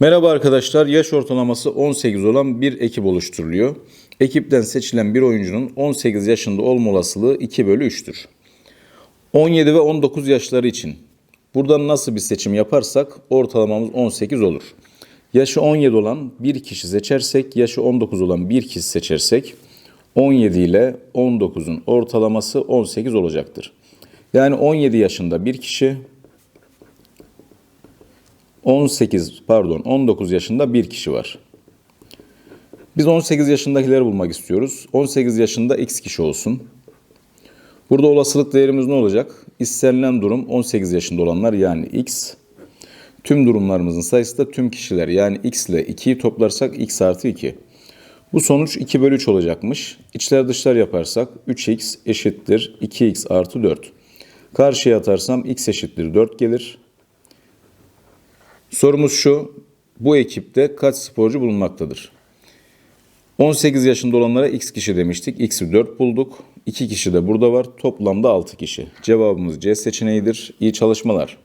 Merhaba arkadaşlar. Yaş ortalaması 18 olan bir ekip oluşturuluyor. Ekipten seçilen bir oyuncunun 18 yaşında olma olasılığı 2 bölü 3'tür. 17 ve 19 yaşları için buradan nasıl bir seçim yaparsak ortalamamız 18 olur. Yaşı 17 olan bir kişi seçersek, yaşı 19 olan bir kişi seçersek 17 ile 19'un ortalaması 18 olacaktır. Yani 17 yaşında bir kişi 18 pardon 19 yaşında bir kişi var. Biz 18 yaşındakileri bulmak istiyoruz. 18 yaşında x kişi olsun. Burada olasılık değerimiz ne olacak? İstenilen durum 18 yaşında olanlar yani x. Tüm durumlarımızın sayısı da tüm kişiler yani x ile 2'yi toplarsak x artı 2. Bu sonuç 2 bölü 3 olacakmış. İçler dışlar yaparsak 3x eşittir 2x artı 4. Karşıya atarsam x eşittir 4 gelir. Sorumuz şu. Bu ekipte kaç sporcu bulunmaktadır? 18 yaşında olanlara x kişi demiştik. X'i 4 bulduk. 2 kişi de burada var. Toplamda 6 kişi. Cevabımız C seçeneğidir. İyi çalışmalar.